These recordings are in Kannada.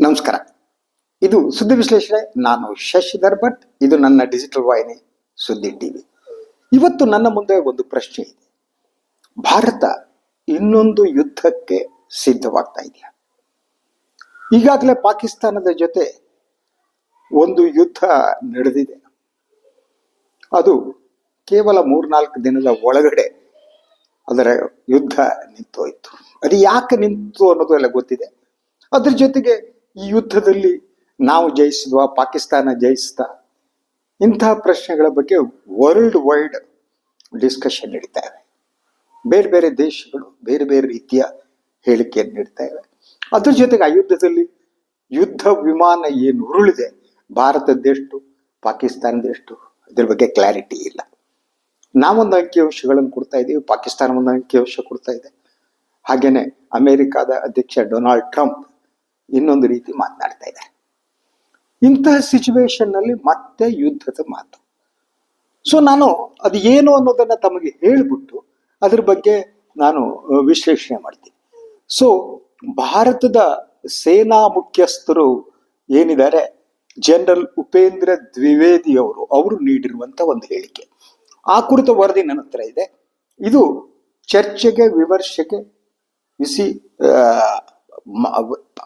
ನಮಸ್ಕಾರ. ಇದು ಸುದ್ದಿ ವಿಶ್ಲೇಷಣೆ. ನಾನು ಶಶಿಧರ್ ಭಟ್. ಇದು ನನ್ನ ಡಿಜಿಟಲ್ ವಾಹಿನಿ ಸುದ್ದಿ ಟಿವಿ. ಇವತ್ತು ನನ್ನ ಮುಂದೆ ಒಂದು ಪ್ರಶ್ನೆ ಇದೆ. ಭಾರತ ಇನ್ನೊಂದು ಯುದ್ಧಕ್ಕೆ ಸಿದ್ಧವಾಗ್ತಾ ಇದೆಯಾ? ಈಗಾಗಲೇ ಪಾಕಿಸ್ತಾನದ ಜೊತೆ ಒಂದು ಯುದ್ಧ ನಡೆದಿದೆ. ಅದು ಕೇವಲ ಮೂರ್ನಾಲ್ಕು ದಿನದ ಒಳಗಡೆ ಅದರ ಯುದ್ಧ ನಿಂತೋಯ್ತು. ಅದು ಯಾಕೆ ನಿಂತು ಅನ್ನೋದು ಎಲ್ಲ ಗೊತ್ತಿದೆ. ಅದ್ರ ಜೊತೆಗೆ ಈ ಯುದ್ಧದಲ್ಲಿ ನಾವು ಜಯಿಸಿದ್ವಾ, ಪಾಕಿಸ್ತಾನ ಜಯಿಸ್ತಾ? ಇಂತಹ ಪ್ರಶ್ನೆಗಳ ಬಗ್ಗೆ ವರ್ಲ್ಡ್ ವೈಡ್ ಡಿಸ್ಕಷನ್ ನಡೀತಾ ಇದೆ. ಬೇರೆ ಬೇರೆ ದೇಶಗಳು ಬೇರೆ ಬೇರೆ ರೀತಿಯ ಹೇಳಿಕೆಯನ್ನು ನೀಡ್ತಾ ಇವೆ. ಅದ್ರ ಜೊತೆಗೆ ಆ ಯುದ್ಧದಲ್ಲಿ ಯುದ್ಧ ವಿಮಾನ ಏನು ಉರುಳಿದೆ? ಭಾರತದ್ದೆಷ್ಟು ಪಾಕಿಸ್ತಾನದೆಷ್ಟು ಇದ್ರ ಬಗ್ಗೆ ಕ್ಲಾರಿಟಿ ಇಲ್ಲ. ನಾವೊಂದು ಅಂಕಿಅಂಶಗಳನ್ನು ಕೊಡ್ತಾ ಇದ್ದೀವಿ, ಪಾಕಿಸ್ತಾನ ಒಂದು ಅಂಕಿಅಂಶ ಕೊಡ್ತಾ ಇದೆ. ಹಾಗೆಯೇ ಅಮೆರಿಕಾದ ಅಧ್ಯಕ್ಷ ಡೊನಾಲ್ಡ್ ಟ್ರಂಪ್ ಇನ್ನೊಂದು ರೀತಿ ಮಾತನಾಡ್ತಾ ಇದೆ ಇಂತಹ ಸಿಚುವೇಶನ್ನಲ್ಲಿ ಮತ್ತೆ ಯುದ್ಧದ ಮಾತು. ಸೊ ನಾನು ಅದು ಏನು ಅನ್ನೋದನ್ನ ತಮಗೆ ಹೇಳ್ಬಿಟ್ಟು ಅದ್ರ ಬಗ್ಗೆ ನಾನು ವಿಶ್ಲೇಷಣೆ ಮಾಡ್ತೀನಿ. ಸೊ ಭಾರತದ ಸೇನಾ ಮುಖ್ಯಸ್ಥರು ಏನಿದ್ದಾರೆ? ಜನರಲ್ ಉಪೇಂದ್ರ ದ್ವಿವೇದಿ ಅವರು ಅವರು ನೀಡಿರುವಂತ ಒಂದು ಹೇಳಿಕೆ. ಆ ಕುರಿತ ವರದಿ ನನ್ನ ಹತ್ರ ಇದೆ. ಇದು ಚರ್ಚೆಗೆ, ವಿಮರ್ಶೆಗೆ ಬಿಸಿ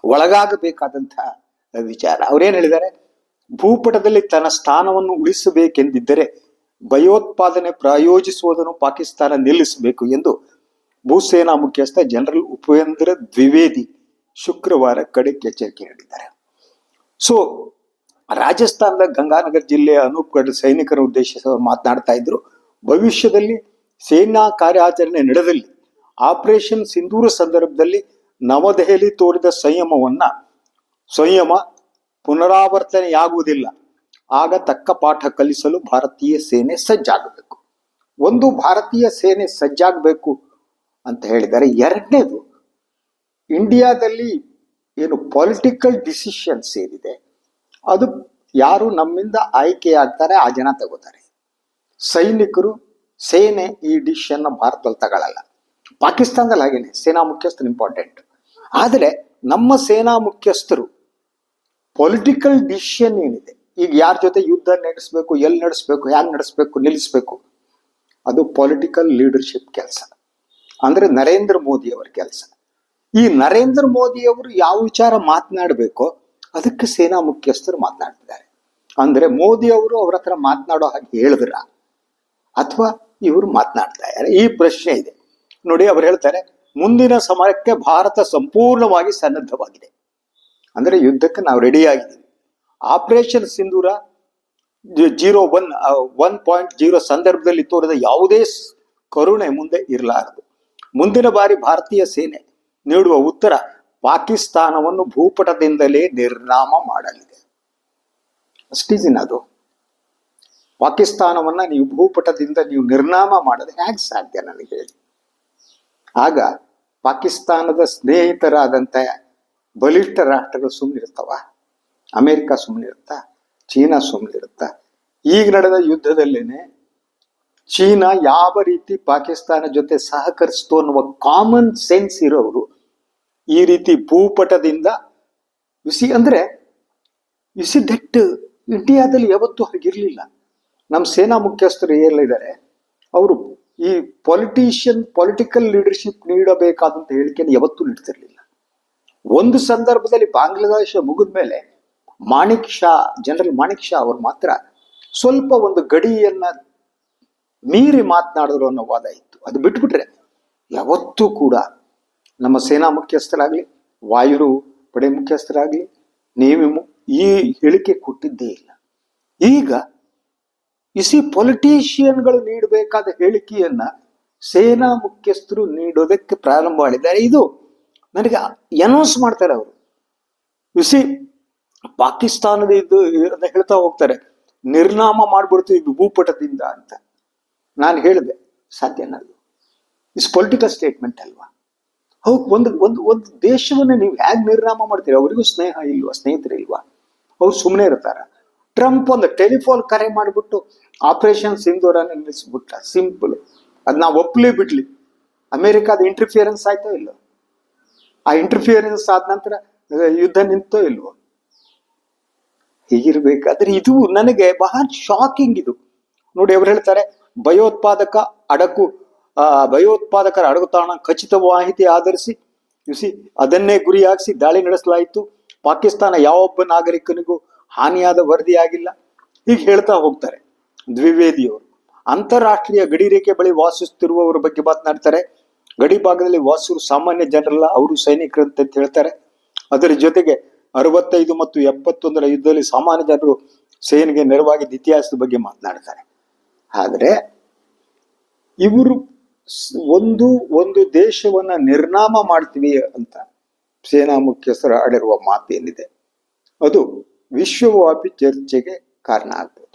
ಒಳಗಾಗಬೇಕಾದಂತಹ ವಿಚಾರ. ಅವ್ರೇನ್ ಹೇಳಿದ್ದಾರೆ? ಭೂಪಟದಲ್ಲಿ ತನ್ನ ಸ್ಥಾನವನ್ನು ಉಳಿಸಬೇಕೆಂದಿದ್ದರೆ ಭಯೋತ್ಪಾದನೆ ಪ್ರಾಯೋಜಿಸುವುದನ್ನು ಪಾಕಿಸ್ತಾನ ನಿಲ್ಲಿಸಬೇಕು ಎಂದು ಭೂಸೇನಾ ಮುಖ್ಯಸ್ಥ ಜನರಲ್ ಉಪೇಂದ್ರ ದ್ವಿವೇದಿ ಶುಕ್ರವಾರ ಖಡಕ್ ಎಚ್ಚರಿಕೆ ನೀಡಿದ್ದಾರೆ. ಸೊ ರಾಜಸ್ಥಾನದ ಗಂಗಾನಗರ್ ಜಿಲ್ಲೆಯ ಅನೂಪ್ಗಢ ಸೈನಿಕರ ಉದ್ದೇಶಿಸಿ ಮಾತನಾಡ್ತಾ ಇದ್ರು. ಭವಿಷ್ಯದಲ್ಲಿ ಸೇನಾ ಕಾರ್ಯಾಚರಣೆ ನಡೆದಲ್ಲಿ ಆಪರೇಷನ್ ಸಿಂಧೂರ ಸಂದರ್ಭದಲ್ಲಿ ನವದೆಹಲಿ ತೋರಿದ ಸಂಯಮವನ್ನ, ಸಂಯಮ ಪುನರಾವರ್ತನೆಯಾಗುವುದಿಲ್ಲ. ಆಗ ತಕ್ಕ ಪಾಠ ಕಲಿಸಲು ಭಾರತೀಯ ಸೇನೆ ಸಜ್ಜಾಗಬೇಕು. ಒಂದು ಭಾರತೀಯ ಸೇನೆ ಸಜ್ಜಾಗಬೇಕು ಅಂತ ಹೇಳಿದರೆ ಎರಡನೇದು, ಇಂಡಿಯಾದಲ್ಲಿ ಏನು ಪೊಲಿಟಿಕಲ್ ಡಿಸಿಷನ್ಸ್ ಏನಿದೆ ಅದು ಯಾರು ನಮ್ಮಿಂದ ಆಯ್ಕೆಯಾಗ್ತಾರೆ ಆ ಜನ ತಗೋತಾರೆ. ಸೈನಿಕರು ಸೇನೆ ಈ ಡಿಸಿಷನ್ ಭಾರತದಲ್ಲಿ ತಗೊಳ್ಳಲ್ಲ ಪಾಕಿಸ್ತಾನದಲ್ಲಿ ಹಾಗೇನೆ, ಸೇನಾ ಮುಖ್ಯಸ್ಥರು ಇಂಪಾರ್ಟೆಂಟ್ ಆದರೆ ನಮ್ಮ ಸೇನಾ ಮುಖ್ಯಸ್ಥರು ಪೊಲಿಟಿಕಲ್ ಡಿಸಿಷನ್ ಏನಿದೆ? ಈಗ ಯಾರ ಜೊತೆ ಯುದ್ಧ ನಡೆಸಬೇಕು, ಎಲ್ಲಿ ನಡೆಸಬೇಕು, ಹ್ಯಾಂಗೆ ನಡೆಸಬೇಕು, ನಿಲ್ಲಿಸಬೇಕು? ಅದು ಪೊಲಿಟಿಕಲ್ ಲೀಡರ್ಶಿಪ್ ಕೆಲಸ. ಅಂದ್ರೆ ನರೇಂದ್ರ ಮೋದಿ ಅವರ ಕೆಲಸ. ಈ ನರೇಂದ್ರ ಮೋದಿ ಅವರು ಯಾವ ವಿಚಾರ ಮಾತನಾಡಬೇಕೋ ಅದಕ್ಕೆ ಸೇನಾ ಮುಖ್ಯಸ್ಥರು ಮಾತನಾಡ್ತಿದ್ದಾರೆ. ಅಂದ್ರೆ ಮೋದಿ ಅವರು ಅವ್ರ ಹತ್ರ ಮಾತನಾಡೋ ಹಾಗೆ ಹೇಳಿದ್ರ? ಅಥವಾ ಇವರು ಮಾತನಾಡ್ತಾ ಇದ್ದಾರೆ? ಈ ಪ್ರಶ್ನೆ ಇದೆ. ನೋಡಿ, ಅವ್ರು ಹೇಳ್ತಾರೆ ಮುಂದಿನ ಸಮಯಕ್ಕೆ ಭಾರತ ಸಂಪೂರ್ಣವಾಗಿ ಸನ್ನದ್ಧವಾಗಿದೆ. ಅಂದರೆ ಯುದ್ಧಕ್ಕೆ ನಾವು ರೆಡಿಯಾಗಿದ್ದೀವಿ. Operation Sindoor zero one one point zero ಸಂದರ್ಭದಲ್ಲಿ ತೋರಿದ ಯಾವುದೇ ಕರುಣೆ ಮುಂದೆ ಇರಲಾರದು. ಮುಂದಿನ ಬಾರಿ ಭಾರತೀಯ ಸೇನೆ ನೀಡುವ ಉತ್ತರ ಪಾಕಿಸ್ತಾನವನ್ನು ಭೂಪಟದಿಂದಲೇ ನಿರ್ನಾಮ ಮಾಡಲಿದೆ. ಅಷ್ಟಿಜಿನ ಅದು. ಪಾಕಿಸ್ತಾನವನ್ನು ನೀವು ಭೂಪಟದಿಂದ ನೀವು ನಿರ್ನಾಮ ಮಾಡದೆ ಹೇಗೆ ಸಾಧ್ಯ ನನಗೆ ಹೇಳಿ. ಆಗ ಪಾಕಿಸ್ತಾನದ ಸ್ನೇಹಿತರಾದಂಥ ಬಲಿಷ್ಠ ರಾಷ್ಟ್ರಗಳು ಸುಮ್ಮನಿರ್ತಾವ ಅಮೆರಿಕ ಸುಮ್ಮನಿರುತ್ತಾ ಚೀನಾ ಸುಮ್ಮನಿರುತ್ತಾ ಈಗ ನಡೆದ ಯುದ್ಧದಲ್ಲೇನೆ ಚೀನಾ ಯಾವ ರೀತಿ ಪಾಕಿಸ್ತಾನ ಜೊತೆ ಸಹಕರಿಸ್ತು ಅನ್ನುವ ಕಾಮನ್ ಸೆನ್ಸ್ ಇರೋರು ಈ ರೀತಿ ಭೂಪಟದಿಂದ ಬಿಸಿ ಅಂದ್ರೆ ಬಿಸಿ ದಟ್ ಇಂಡಿಯಾದಲ್ಲಿ ಯಾವತ್ತೂ ಹಾಗಿರಲಿಲ್ಲ. ನಮ್ಮ ಸೇನಾ ಮುಖ್ಯಸ್ಥರು ಏನಿದ್ದಾರೆ, ಅವರು ಈ ಪೊಲಿಟಿಷಿಯನ್ ಪೊಲಿಟಿಕಲ್ ಲೀಡರ್ಶಿಪ್ ನೀಡಬೇಕಾದಂತ ಹೇಳಿಕೆಯನ್ನು ಯಾವತ್ತೂ ನೀಡ್ತಿರ್ಲಿಲ್ಲ. ಒಂದು ಸಂದರ್ಭದಲ್ಲಿ ಬಾಂಗ್ಲಾದೇಶ ಮುಗಿದ ಮೇಲೆ Manekshaw, general Manekshaw ಅವರು ಮಾತ್ರ ಸ್ವಲ್ಪ ಒಂದು ಗಡಿಯನ್ನ ಮೀರಿ ಮಾತನಾಡಿದ್ರು ಅನ್ನೋ ವಾದ ಇತ್ತು. ಅದು ಬಿಟ್ಬಿಟ್ರೆ ಯಾವತ್ತೂ ಕೂಡ ನಮ್ಮ ಸೇನಾ ಮುಖ್ಯಸ್ಥರಾಗ್ಲಿ, ವಾಯುರು ಪಡೆ ಮುಖ್ಯಸ್ಥರಾಗ್ಲಿ ನೀವು ಈ ಹೇಳಿಕೆ ಕೊಟ್ಟಿದ್ದೇ ಇಲ್ಲ. ಈಗ ಇಸಿ ಪೊಲಿಟಿಷಿಯನ್ಗಳು ನೀಡಬೇಕಾದ ಹೇಳಿಕೆಯನ್ನ ಸೇನಾ ಮುಖ್ಯಸ್ಥರು ನೀಡೋದಕ್ಕೆ ಪ್ರಾರಂಭ ಮಾಡಿದ್ದಾರೆ. ಇದು ನನಗೆ ಅನೌನ್ಸ್ ಮಾಡ್ತಾರೆ ಅವರು. ಇಸಿ ಪಾಕಿಸ್ತಾನದ ಇದು ಹೇಳ್ತಾ ಹೋಗ್ತಾರೆ, ನಿರ್ನಾಮ ಮಾಡಿಬಿಡ್ತೀವಿ ಭೂಪಟದಿಂದ ಅಂತ. ನಾನು ಹೇಳಿದೆ ಸಾಧ್ಯನಲ್ಲ ಇಸ್ ಪೊಲಿಟಿಕಲ್ ಸ್ಟೇಟ್ಮೆಂಟ್ ಅಲ್ವಾ? ಹೌದು, ಒಂದು ಒಂದು ಒಂದು ದೇಶವನ್ನು ನೀವು ಹೇಗೆ ನಿರ್ನಾಮ ಮಾಡ್ತೀರಿ? ಅವರಿಗೂ ಸ್ನೇಹ ಇಲ್ವಾ ಸ್ನೇಹಿತರು ಇಲ್ವಾ ಅವ್ರು ಸುಮ್ಮನೆ ಇರ್ತಾರ. ಟ್ರಂಪ್ ಒಂದು ಟೆಲಿಫೋನ್ ಕರೆ ಮಾಡಿಬಿಟ್ಟು ಆಪರೇಷನ್ ಸಿಂಧೂರನ್ನು ನಿಲ್ಲಿಸ್ಬಿಟ್ಟ. ಸಿಂಪಲ್ ಅದನ್ನ ನಾವು ಒಪ್ಲಿ ಬಿಡ್ಲಿ. ಅಮೆರಿಕಾದ ಇಂಟರ್ಫಿಯರೆನ್ಸ್ ಆಯ್ತೋ ಇಲ್ಲೋ? ಆ ಇಂಟರ್ಫಿಯರೆನ್ಸ್ ಆದ ನಂತರ ಯುದ್ಧ ನಿಂತೋ ಇಲ್ವೋ? ಹೀಗಿರ್ಬೇಕಾದ್ರೆ ಇದು ನನಗೆ ಬಹಳ ಶಾಕಿಂಗ್ ಇದು. ನೋಡಿ, ಅವ್ರು ಹೇಳ್ತಾರೆ, ಭಯೋತ್ಪಾದಕ ಅಡಕು ಭಯೋತ್ಪಾದಕರ ಅಡಗುತಾಣ ಖಚಿತ ಮಾಹಿತಿ ಆಧರಿಸಿ ಯುಸಿ ಅದನ್ನೇ ಗುರಿಯಾಗಿಸಿ ದಾಳಿ ನಡೆಸಲಾಯಿತು. ಪಾಕಿಸ್ತಾನ ಯಾವೊಬ್ಬ ನಾಗರಿಕನಿಗೂ ಹಾನಿಯಾದ ವರದಿಯಾಗಿಲ್ಲ. ಹೀಗೆ ಹೇಳ್ತಾ ಹೋಗ್ತಾರೆ ದ್ವಿವೇದಿಯವರು. ಅಂತಾರಾಷ್ಟ್ರೀಯ ಗಡಿ ರೇಖೆ ಬಳಿ ವಾಸಿಸುತ್ತಿರುವವರ ಬಗ್ಗೆ ಮಾತನಾಡ್ತಾರೆ. ಗಡಿ ಭಾಗದಲ್ಲಿ ವಾಸಿಸುವ ಸಾಮಾನ್ಯ ಜನರಲ್ಲ, ಅವರು ಸೈನಿಕರು ಅಂತ ಹೇಳ್ತಾರೆ. ಅದರ ಜೊತೆಗೆ ಅರವತ್ತೈದು ಮತ್ತು ಎಪ್ಪತ್ತೊಂದರ ಯುದ್ಧದಲ್ಲಿ ಸಾಮಾನ್ಯ ಜನರು ಸೇನೆಗೆ ನೆರವಾಗಿದ್ದ ಇತಿಹಾಸದ ಬಗ್ಗೆ ಮಾತನಾಡ್ತಾರೆ. ಆದರೆ ಇವರು ಒಂದು ಒಂದು ದೇಶವನ್ನ ನಿರ್ನಾಮ ಮಾಡ್ತೀವಿ ಅಂತ ಸೇನಾ ಮುಖ್ಯಸ್ಥರು ಆಡಿರುವ ಮಾತು ಏನಿದೆ? ಅದು ವಿಶ್ವವ್ಯಾಪಿ ಚರ್ಚೆಗೆ ಕಾರಣ ಆಗ್ಬೋದು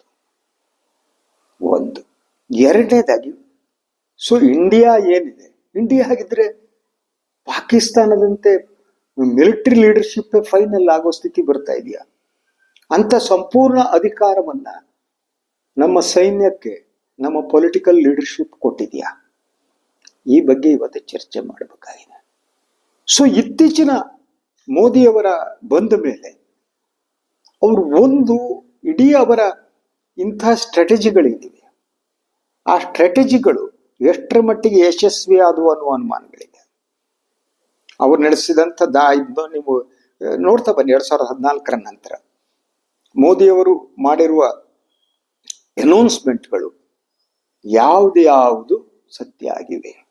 ಒಂದು. ಎರಡನೇದಾಗಿ, ಸೊ, ಇಂಡಿಯಾ ಏನಿದೆ? ಇಂಡಿಯಾ ಆಗಿದ್ರೆ ಪಾಕಿಸ್ತಾನದಂತೆ ಮಿಲಿಟರಿ ಲೀಡರ್ಶಿಪ್ ಫೈನಲ್ ಆಗೋ ಸ್ಥಿತಿ ಬರ್ತಾ ಇದೆಯಾ? ಅಂತ ಸಂಪೂರ್ಣ ಅಧಿಕಾರವನ್ನ ನಮ್ಮ ಸೈನ್ಯಕ್ಕೆ, ನಮ್ಮ ಪೊಲಿಟಿಕಲ್ ಲೀಡರ್ಶಿಪ್ ಕೊಟ್ಟಿದೆಯಾ? ಈ ಬಗ್ಗೆ ಇವತ್ತು ಚರ್ಚೆ ಮಾಡಬೇಕಾಗಿದೆ. ಸೊ, ಇತ್ತೀಚಿನ ಮೋದಿಯವರ ಬಂದ ಮೇಲೆ ಅವರು ಒಂದು ಇಡೀ ಅವರ ಇಂಥ ಸ್ಟ್ರಾಟಜಿಗಳಿವೆ ಆ ಸ್ಟ್ರಾಟಜಿಗಳು ಎಷ್ಟರ ಮಟ್ಟಿಗೆ ಯಶಸ್ವಿ ಆದವು ಅನ್ನುವ ಅನುಮಾನಗಳಿದೆ. ಅವರು ದಾ ಇದು ನೀವು ನೋಡ್ತಾ ಬನ್ನಿ ಎರಡು ಸಾವಿರದ ಹದಿನಾಲ್ಕರ ನಂತರ. ಮೋದಿಯವರು ಮಾಡಿರುವ ಅನೌನ್ಸ್ಮೆಂಟ್ಗಳು ಯಾವುದು ಸತ್ಯ ಆಗಿವೆ.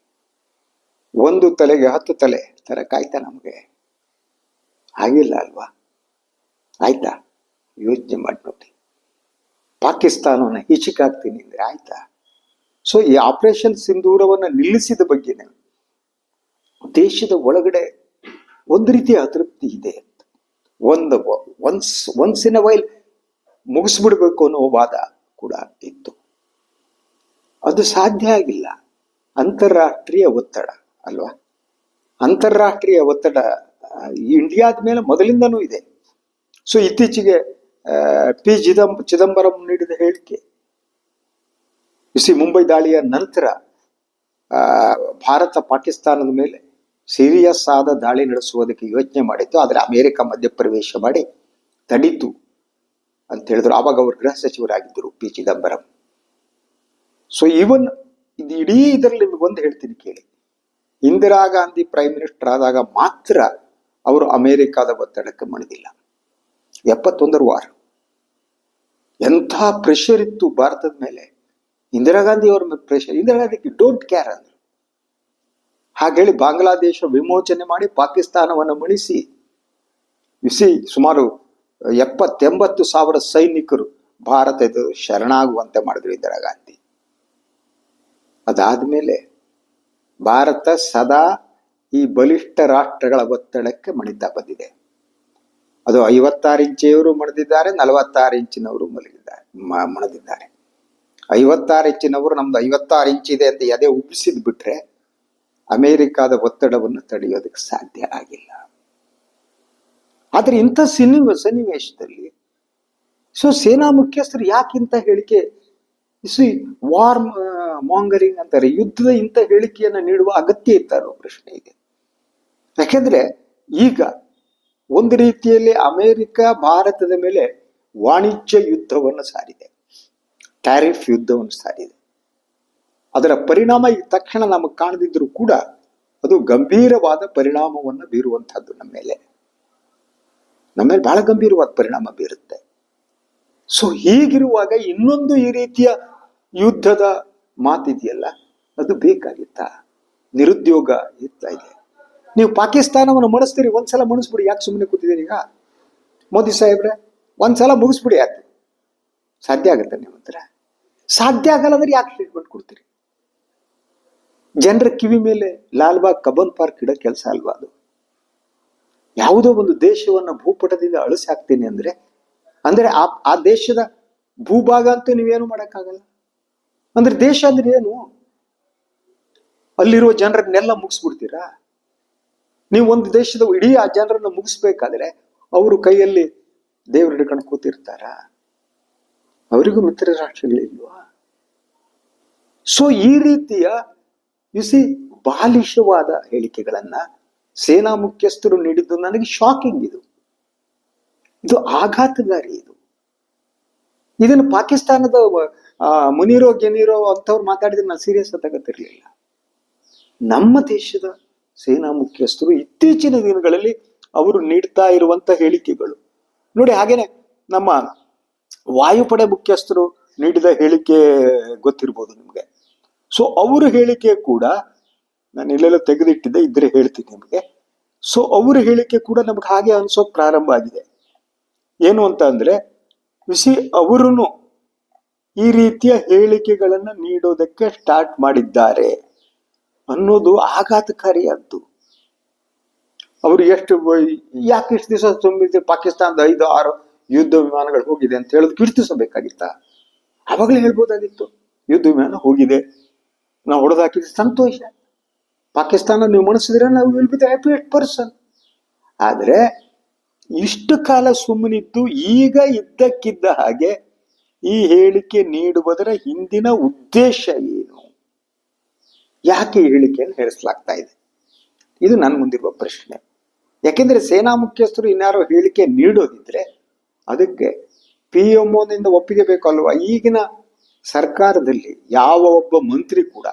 ಒಂದು ತಲೆಗೆ ಹತ್ತು ತಲೆ ತರ ಕಾಯ್ತಾ ನಮಗೆ. ಆಗಿಲ್ಲ ಅಲ್ವಾ? ಆಯ್ತಾ? ಯೋಚನೆ ಮಾಡಿ ನೋಡಿ ಪಾಕಿಸ್ತಾನವನ್ನ ಅಂದರೆ ಅಂದ್ರೆ ಆಯ್ತಾ? ಸೊ ಈ ಆಪರೇಷನ್ ಸಿಂಧೂರವನ್ನ ನಿಲ್ಲಿಸಿದ ಬಗ್ಗೆನೇ ದೇಶದ ಒಳಗಡೆ ಒಂದು ರೀತಿಯ ಅತೃಪ್ತಿ ಇದೆ ಒಂದು once once in a while ಮುಗಿಸ್ಬಿಡ್ಬೇಕು ಅನ್ನೋ ವಾದ ಕೂಡ ಇತ್ತು. ಅದು ಸಾಧ್ಯ ಆಗಿಲ್ಲ. ಅಂತಾರಾಷ್ಟ್ರೀಯ ಒತ್ತಡ, ಅಲ್ವಾ? ಅಂತಾರಾಷ್ಟ್ರೀಯ ಒತ್ತಡ ಇಂಡಿಯಾದ ಮೇಲೆ ಮೊದಲಿಂದನೂ ಇದೆ. ಸೊ ಇತ್ತೀಚೆಗೆ ಪಿ ಚಿದಂಬ, ಚಿದಂಬರಂ ನೀಡಿದ ಹೇಳಿಕೆ. ಬಿಸಿ ಮುಂಬೈ ದಾಳಿಯ ನಂತರ ಭಾರತ ಪಾಕಿಸ್ತಾನದ ಮೇಲೆ ಸೀರಿಯಸ್ ಆದ ದಾಳಿ ನಡೆಸುವುದಕ್ಕೆ ಯೋಚನೆ ಮಾಡಿತ್ತು ಆದರೆ ಅಮೆರಿಕ ಮಧ್ಯಪ್ರವೇಶ ಮಾಡಿ ತಡೀತು ಅಂತ ಹೇಳಿದ್ರು. ಆವಾಗ ಅವರು ಗೃಹ ಸಚಿವರಾಗಿದ್ದರು ಪಿ ಚಿದಂಬರಂ. ಸೊ ಈವನ್ ಇದು ಇಡೀ ಇದರಲ್ಲಿ ನಿಮಗೆ ಒಂದು ಹೇಳ್ತೀನಿ ಕೇಳಿ. ಇಂದಿರಾ ಗಾಂಧಿ ಪ್ರೈಮ್ ಮಿನಿಸ್ಟರ್ ಆದಾಗ ಮಾತ್ರ ಅವರು ಅಮೆರಿಕಾದ ಒತ್ತಡಕ್ಕೆ ಮಣಿದಿಲ್ಲ. ಎಪ್ಪತ್ತೊಂದರ ವಾರ. ಎಂಥ ಪ್ರೆಷರ್ ಇತ್ತು ಭಾರತದ ಮೇಲೆ. ಇಂದಿರಾ ಗಾಂಧಿ ಅವ್ರ ಮೇಲೆ pressure Indira Gandhi don't care ಅಂದ್ರು. ಹಾಗೇಳಿ ಬಾಂಗ್ಲಾದೇಶ ವಿಮೋಚನೆ ಮಾಡಿ ಪಾಕಿಸ್ತಾನವನ್ನು ಮಣಿಸಿ. ಬಿಸಿ ಸುಮಾರು ಎಪ್ಪತ್ತೆಂಬತ್ತು ಸಾವಿರ ಸೈನಿಕರು ಭಾರತದ ಶರಣಾಗುವಂತೆ ಮಾಡಿದ್ರು ಇಂದಿರಾ ಗಾಂಧಿ. ಅದಾದ್ಮೇಲೆ ಭಾರತ ಸದಾ ಈ ಬಲಿಷ್ಠ ರಾಷ್ಟ್ರಗಳ ಒತ್ತಡಕ್ಕೆ ಮಣಿತಾ ಬಂದಿದೆ. ಅದು ಐವತ್ತಾರು ಇಂಚಿಯವರು ಮಣದಿದ್ದಾರೆ, ನಲವತ್ತಾರು ಇಂಚಿನವರು ಮಲಗಿದ್ದಾರೆ ಮಣದಿದ್ದಾರೆ. ಐವತ್ತಾರು ಇಂಚಿನವರು ನಮ್ದು ಐವತ್ತಾರು ಇಂಚಿದೆ ಅಂತ ಎದೆ ಉಬ್ಬಿಸಿದ್ ಬಿಟ್ರೆ ಅಮೇರಿಕಾದ ಒತ್ತಡವನ್ನು ತಡೆಯೋದಕ್ಕೆ ಸಾಧ್ಯ ಆಗಿಲ್ಲ. ಆದ್ರೆ ಇಂಥ ಸಿನಿಮ ಸನ್ನಿವೇಶದಲ್ಲಿ ಸೊ ಸೇನಾ ಮುಖ್ಯಸ್ಥರು ಯಾಕಿಂತ ಹೇಳಿಕೆ ಸಿ ವಾರ್ ಮಾಂಗರಿಂಗ್ ಅಂತಾರೆ, ಯುದ್ಧದ ಇಂಥ ಹೇಳಿಕೆಯನ್ನು ನೀಡುವ ಅಗತ್ಯ ಇತ್ತಾರೋ ಪ್ರಶ್ನೆ ಇದೆ. ಯಾಕೆಂದ್ರೆ ಈಗ ಒಂದು ರೀತಿಯಲ್ಲಿ ಅಮೆರಿಕ ಭಾರತದ ಮೇಲೆ ವಾಣಿಜ್ಯ ಯುದ್ಧವನ್ನು ಸಾರಿದೆ. ಟ್ಯಾರಿಫ್ ಯುದ್ಧವನ್ನು ಸಾರಿದೆ. ಅದರ ಪರಿಣಾಮ ಈ ತಕ್ಷಣ ನಮಗೆ ಕಾಣದಿದ್ದರೂ ಕೂಡ ಅದು ಗಂಭೀರವಾದ ಪರಿಣಾಮವನ್ನು ಬೀರುವಂತಹದ್ದು ನಮ್ಮ ಮೇಲೆ. ನಮ್ಮ ಮೇಲೆ ಬಹಳ ಗಂಭೀರವಾದ ಪರಿಣಾಮ ಬೀರುತ್ತೆ. ಸೊ ಹೀಗಿರುವಾಗ ಇನ್ನೊಂದು ಈ ರೀತಿಯ ಯುದ್ಧದ ಮಾತಿದೆಯಲ್ಲ? ಅದು ಬೇಕಾಗಿತ್ತ? ನಿರುದ್ಯೋಗ ಇರ್ತಾ ಇದೆ. ನೀವು ಪಾಕಿಸ್ತಾನವನ್ನು ಮಣಿಸ್ತೀರಿ ಒಂದ್ಸಲ ಮಣಿಸ್ಬಿಡಿ. ಯಾಕೆ ಸುಮ್ಮನೆ ಕೂತಿದ್ದೀರಿ ಈಗ? ಮೋದಿ ಸಾಹೇಬ್ರೆ ಒಂದ್ಸಲ ಮುಗಿಸ್ಬಿಡಿ ಯಾಕೆ? ಸಾಧ್ಯ ಆಗುತ್ತೆ ನೀವು ಹತ್ರ? ಸಾಧ್ಯ ಆಗಲ್ಲ ಅಂದ್ರೆ ಯಾಕೆ ಟ್ರೀಟ್ಮೆಂಟ್ ಕೊಡ್ತೀರಿ? ಜನರ ಕಿವಿ ಮೇಲೆ ಲಾಲ್ಬಾಗ್ ಕಬ್ಬನ್ ಪಾರ್ಕ್ ಇಡೋ ಕೆಲಸ ಅಲ್ವಾ ಅದು? ಯಾವುದೋ ಒಂದು ದೇಶವನ್ನ ಭೂಪಟದಿಂದ ಅಳಿಸಿ ಹಾಕ್ತೀನಿ ಅಂದ್ರೆ ಅಂದ್ರೆ ಆ ಆ ದೇಶದ ಭೂಭಾಗ ಅಂತೂ ನೀವೇನು ಮಾಡೋಕ್ಕಾಗಲ್ಲ? ಅಂದ್ರೆ ದೇಶ ಅಂದ್ರೆ ಏನು? ಅಲ್ಲಿರುವ ಜನರನ್ನೆಲ್ಲ ಮುಗಿಸ್ಬಿಡ್ತೀರಾ? ನೀವು ಒಂದು ದೇಶದ ಇಡೀ ಆ ಜನರನ್ನು ಮುಗಿಸ್ಬೇಕಾದ್ರೆ ಅವರು ಕೈಯಲ್ಲಿ ದೇವರು ಹಿಡ್ಕೊಂಡು ಕೂತಿರ್ತಾರ? ಅವರಿಗೂ ಮಿತ್ರ ರಾಷ್ಟ್ರಗಳಿಲ್ವಾ ಸೊ ಈ ರೀತಿಯ ಯುಸಿ ಬಾಲಿಷವಾದ ಹೇಳಿಕೆಗಳನ್ನ ಸೇನಾ ಮುಖ್ಯಸ್ಥರು ನೀಡಿದ್ದು ನನಗೆ ಶಾಕಿಂಗ್ ಇದು. ಇದು ಆಘಾತಕಾರಿ ಇದು. ಇದನ್ನು ಪಾಕಿಸ್ತಾನದ ಮುನಿರೋ ಗೆನಿರೋ ಅಂತವ್ರು ಮಾತಾಡಿದ್ರೆ ನಾನು ಸೀರಿಯಸ್ ತಗೋತಿರ್ಲಿಲ್ಲ. ನಮ್ಮ ದೇಶದ ಸೇನಾ ಮುಖ್ಯಸ್ಥರು ಇತ್ತೀಚಿನ ದಿನಗಳಲ್ಲಿ ಅವರು ನೀಡ್ತಾ ಇರುವಂತ ಹೇಳಿಕೆಗಳು. ನೋಡಿ ಹಾಗೇನೆ ನಮ್ಮ ವಾಯುಪಡೆ ಮುಖ್ಯಸ್ಥರು ನೀಡಿದ ಹೇಳಿಕೆ ಗೊತ್ತಿರ್ಬೋದು ನಿಮಗೆ. ಸೊ ಅವರ ಹೇಳಿಕೆ ಕೂಡ ನಾನು ಇಲ್ಲೆಲ್ಲ ತೆಗೆದಿಟ್ಟಿದ್ದೆ, ಇದ್ರೆ ಹೇಳ್ತೀನಿ ನಿಮಗೆ. ಸೊ ಅವರ ಹೇಳಿಕೆ ಕೂಡ ನಮ್ಗೆ ಹಾಗೆ ಅನ್ಸೋಕ್ ಪ್ರಾರಂಭ ಆಗಿದೆ. ಏನು ಅಂತ ಅಂದ್ರೆ ಬಿಸಿ ಅವರು ಈ ರೀತಿಯ ಹೇಳಿಕೆಗಳನ್ನು ನೀಡೋದಕ್ಕೆ ಸ್ಟಾರ್ಟ್ ಮಾಡಿದ್ದಾರೆ. ಅನ್ನೋದು ಆಘಾತಕಾರಿಯಾದ್ದು. ಅವರು ಎಷ್ಟು ಯಾಕೆ ಇಷ್ಟು ದಿವಸ ತುಂಬಿದ್ರೆ ಪಾಕಿಸ್ತಾನದ ಐದು, ಆರು ಯುದ್ಧ ವಿಮಾನಗಳು ಹೋಗಿದೆ ಅಂತ ಹೇಳೋದು ಕೀರ್ತಿಸಬೇಕಾಗಿತ್ತ ಅವಾಗಲೇ ಹೇಳ್ಬೋದಾಗಿತ್ತು. ಯುದ್ಧ ವಿಮಾನ ಹೋಗಿದೆ. ನಾವು ಹೊಡೆದಾಕಿದ್ರೆ ಸಂತೋಷ. ಪಾಕಿಸ್ತಾನ ನೀವು ಮಣಿಸಿದ್ರೆ ನಾವು ವಿಲ್ ಬಿ ದ ಪರ್ಸನ್ ಆದರೆ, ಇಷ್ಟು ಕಾಲ ಸುಮ್ಮನಿದ್ದು, ಈಗ ಇದ್ದಕ್ಕಿದ್ದ ಹಾಗೆ ಈ ಹೇಳಿಕೆ ನೀಡುವುದರ ಹಿಂದಿನ ಉದ್ದೇಶ ಏನು? ಯಾಕೆ ಹೇಳಿಕೆಯನ್ನು ಹೇರಿಸಲಾಗ್ತಾ ಇದೆ? ಇದು ನನ್ನ ಮುಂದಿರುವ ಪ್ರಶ್ನೆ. ಯಾಕೆಂದರೆ ಸೇನಾ ಮುಖ್ಯಸ್ಥರು ಇನ್ಯಾರು ಹೇಳಿಕೆ ನೀಡೋದಿದ್ರೆ ಅದಕ್ಕೆ ಪಿ ನಿಂದ ಒಪ್ಪಿಗೆ ಬೇಕು ಅಲ್ವಾ? ಈಗಿನ ಸರ್ಕಾರದಲ್ಲಿ ಯಾವ ಒಬ್ಬ ಮಂತ್ರಿ ಕೂಡ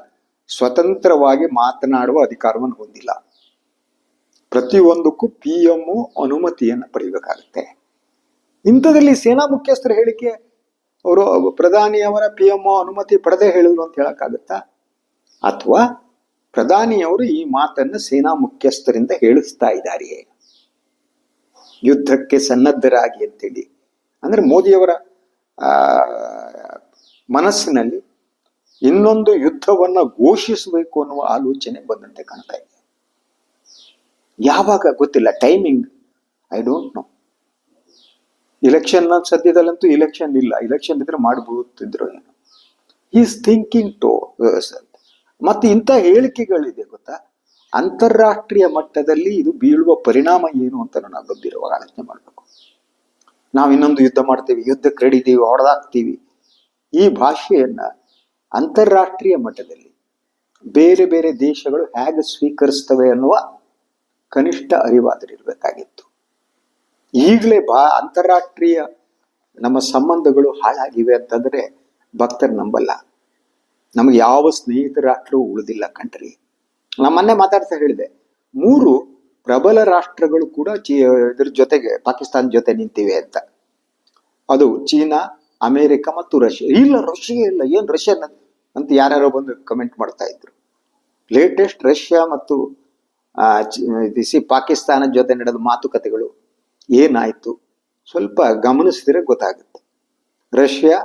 ಸ್ವತಂತ್ರವಾಗಿ ಮಾತನಾಡುವ ಅಧಿಕಾರವನ್ನು ಹೊಂದಿಲ್ಲ. ಪ್ರತಿಯೊಂದಕ್ಕೂ ಪಿ ಅನುಮತಿಯನ್ನು ಪಡೆಯಬೇಕಾಗುತ್ತೆ. ಇಂಥದ್ರಲ್ಲಿ ಸೇನಾ ಮುಖ್ಯಸ್ಥರ ಹೇಳಿಕೆ, ಅವರು ಪ್ರಧಾನಿಯವರ ಪಿ ಅನುಮತಿ ಪಡೆದೇ ಹೇಳಿದ್ರು ಅಂತ ಹೇಳಕ್ಕಾಗತ್ತಾ? ಅಥವಾ ಪ್ರಧಾನಿಯವರು ಈ ಮಾತನ್ನು ಸೇನಾ ಮುಖ್ಯಸ್ಥರಿಂದ ಹೇಳಿಸ್ತಾ ಇದ್ದಾರೆಯೇ? ಯುದ್ಧಕ್ಕೆ ಸನ್ನದ್ಧರಾಗಿ ಅಂತೇಳಿ. ಅಂದ್ರೆ ಮೋದಿಯವರ ಮನಸ್ಸಿನಲ್ಲಿ ಇನ್ನೊಂದು ಯುದ್ಧವನ್ನ ಘೋಷಿಸಬೇಕು ಅನ್ನುವ ಆಲೋಚನೆ ಬಂದಂತೆ ಕಾಣ್ತಾ ಇದೆ. ಯಾವಾಗ ಗೊತ್ತಿಲ್ಲ timing I don't know election ಸದ್ಯದಲ್ಲಂತೂ election ಇಲ್ಲ. ಇಲೆಕ್ಷನ್ ಇದ್ರೆ ಮಾಡಬಹುದಿದ್ರು ಏನು? ಈಸ್ ಥಿಂಕಿಂಗ್ ಟು ಮತ್ತೆ ಇಂಥ ಹೇಳಿಕೆಗಳಿದೆ ಗೊತ್ತಾ? ಅಂತಾರಾಷ್ಟ್ರೀಯ ಮಟ್ಟದಲ್ಲಿ ಇದು ಬೀಳುವ ಪರಿಣಾಮ ಏನು ಅಂತ ನಾನು ಗಂಭೀರವಾಗಿ ಆಲೋಚನೆ ಮಾಡಬೇಕು. ನಾವು ಇನ್ನೊಂದು ಯುದ್ಧ ಮಾಡ್ತೀವಿ, ಯುದ್ಧಕ್ಕೆ ರೆಡಿದೀವಿ ಹೊಡೆದಾಕ್ತೀವಿ. ಈ ಭಾಷೆಯನ್ನ ಅಂತಾರಾಷ್ಟ್ರೀಯ ಮಟ್ಟದಲ್ಲಿ ಬೇರೆ ಬೇರೆ ದೇಶಗಳು ಹೇಗೆ ಸ್ವೀಕರಿಸ್ತವೆ ಅನ್ನುವ ಕನಿಷ್ಠ ಅರಿವಾದರಿರಬೇಕಾಗಿತ್ತು ಈಗಲೇ ಬಾ, ಅಂತಾರಾಷ್ಟ್ರೀಯ ನಮ್ಮ ಸಂಬಂಧಗಳು ಹಾಳಾಗಿವೆ ಅಂತಂದ್ರೆ ಭಕ್ತರು ನಂಬಲ್ಲ. ನಮಗೆ ಯಾವ ಸ್ನೇಹಿತ ರಾಷ್ಟ್ರವೂ ಉಳಿದಿಲ್ಲ ಕಂಟ್ರಿ ನಾ ಮೊನ್ನೆ ಮಾತಾಡ್ತಾ ಹೇಳಿದೆ, ಮೂರು ಪ್ರಬಲ ರಾಷ್ಟ್ರಗಳು ಕೂಡ ಚೀ, ಇದ್ರ ಜೊತೆಗೆ ಪಾಕಿಸ್ತಾನ ಜೊತೆ ನಿಂತಿವೆ ಅಂತ. ಅದು ಚೀನಾ, ಅಮೇರಿಕ ಮತ್ತು ರಷ್ಯಾ. ಇಲ್ಲ ರಷ್ಯಾ ಇಲ್ಲ, ಏನ್ ರಷ್ಯಾ ಅಂತ ಯಾರ್ಯಾರೋ ಬಂದು ಕಮೆಂಟ್ ಮಾಡ್ತಾ ಇದ್ರು. ಲೇಟೆಸ್ಟ್ ರಷ್ಯಾ ಮತ್ತು ಸಿ ಪಾಕಿಸ್ತಾನ ಜೊತೆ ನಡೆದ ಮಾತುಕತೆಗಳು ಏನಾಯ್ತು? ಸ್ವಲ್ಪ ಗಮನಿಸಿದ್ರೆ ಗೊತ್ತಾಗುತ್ತೆ. ರಷ್ಯಾ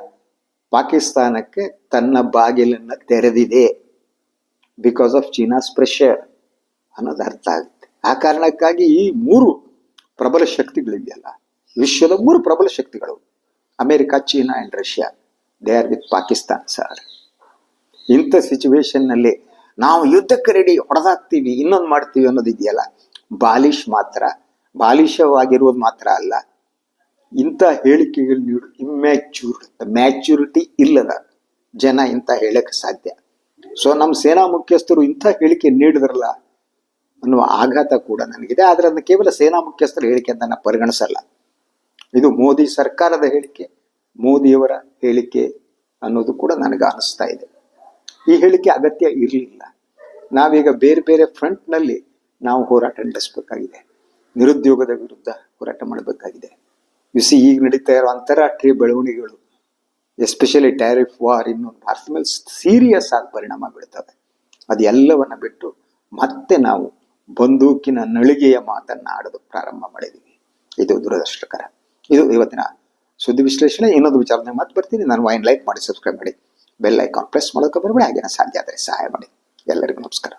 ಪಾಕಿಸ್ತಾನಕ್ಕೆ ತನ್ನ ಬಾಗಿಲನ್ನು ತೆರೆದಿದೆ ಬಿಕಾಸ್ ಆಫ್ ಚೀನಾಸ್ ಪ್ರೆಷರ್ ಅನ್ನೋದು ಅರ್ಥ ಆಗುತ್ತೆ. ಆ ಕಾರಣಕ್ಕಾಗಿ ಈ ಮೂರು ಪ್ರಬಲ ಶಕ್ತಿಗಳಿದೆಯಲ್ಲ, ವಿಶ್ವದ ಮೂರು ಪ್ರಬಲ ಶಕ್ತಿಗಳು, America, China and Russia they are with Pakistan sir ಇಂಥ ಸಿಚುವೇಶನ್ನಲ್ಲಿ ನಾವು ಯುದ್ಧಕ್ಕೆ ರೆಡಿ ಹೊಡೆದಾಕ್ತೀವಿ, ಇನ್ನೊಂದು ಮಾಡ್ತೀವಿ ಅನ್ನೋದಿದೆಯಲ್ಲ ಬಾಲಿಶ್ ಮಾತ್ರ ಬಾಲಿಶವಾಗಿರುವುದು ಮಾತ್ರ ಅಲ್ಲ ಇಂಥ ಹೇಳಿಕೆಗಳು ನೀಡು ಇಮ್ಯಾಚ್ಯೂರ್ ಮ್ಯಾಚ್ಯೂರಿಟಿ ಇಲ್ಲದ ಜನ ಇಂಥ ಹೇಳಕ್ಕೆ ಸಾಧ್ಯ. ಸೊ ನಮ್ಮ ಸೇನಾ ಮುಖ್ಯಸ್ಥರು ಇಂಥ ಹೇಳಿಕೆ ನೀಡಿದ್ರಲ್ಲ, ಅನ್ನುವ ಆಘಾತ ಕೂಡ ನನಗಿದೆ. ಆದರೆ ಅದನ್ನು ಕೇವಲ ಸೇನಾ ಮುಖ್ಯಸ್ಥರ ಹೇಳಿಕೆ ಅಂತ ನಾನು ಪರಿಗಣಿಸಲ್ಲ. ಇದು ಮೋದಿ ಸರ್ಕಾರದ ಹೇಳಿಕೆ, ಮೋದಿಯವರ ಹೇಳಿಕೆ ಅನ್ನೋದು ಕೂಡ ನನಗೆ ಅನಿಸ್ತಾ ಇದೆ. ಈ ಹೇಳಿಕೆ ಅಗತ್ಯ ಇರಲಿಲ್ಲ. ನಾವೀಗ ಬೇರೆ ಬೇರೆ ಫ್ರಂಟ್ನಲ್ಲಿ ನಾವು ಹೋರಾಟ ನಡೆಸಬೇಕಾಗಿದೆ. ನಿರುದ್ಯೋಗದ ವಿರುದ್ಧ ಹೋರಾಟ ಮಾಡಬೇಕಾಗಿದೆ. ಬಿಸಿ ಈಗ ನಡೀತಾ ಇರೋ ಅಂತಾರಾಷ್ಟ್ರೀಯ ಬೆಳವಣಿಗೆಗಳು ಎಸ್ಪೆಷಲಿ ಟ್ಯಾರಿಫ್ ವಾರ್ ಇನ್ನೊಂದು ನಾರ್ತ್ ಮೇಲೆ ಸೀರಿಯಸ್ ಆಗಿ ಪರಿಣಾಮ ಬೀಳ್ತವೆ. ಅದೆಲ್ಲವನ್ನ ಬಿಟ್ಟು ಮತ್ತೆ ನಾವು ಬಂದೂಕಿನ ನಳಿಗೆಯ ಮಾತನ್ನ ಆಡೋದು ಪ್ರಾರಂಭ ಮಾಡಿದ್ದೀವಿ ಇದು ದುರದೃಷ್ಟಕರ. ಇದು ಇವತ್ತಿನ ಸುದ್ದಿ ವಿಶ್ಲೇಷಣೆ. ಇನ್ನೊಂದು ವಿಚಾರನೆ ಮತ್ತೆ ಬರ್ತೀನಿ. ನಾನು ವೈನ್ ಲೈಕ್ ಮಾಡಿ, ಸಬ್ಸ್ಕ್ರೈಬ್ ಮಾಡಿ, ಬೆಲ್ ಐಕಾನ್ ಪ್ರೆಸ್ ಮಾಡೋಕೆ ಬರಬೇಡಿ. ಹಾಗೇನ ಸಾಧ್ಯ ಆದರೆ ಸಹಾಯ ಮಾಡಿ. ಎಲ್ಲರಿಗೂ ನಮಸ್ಕಾರ.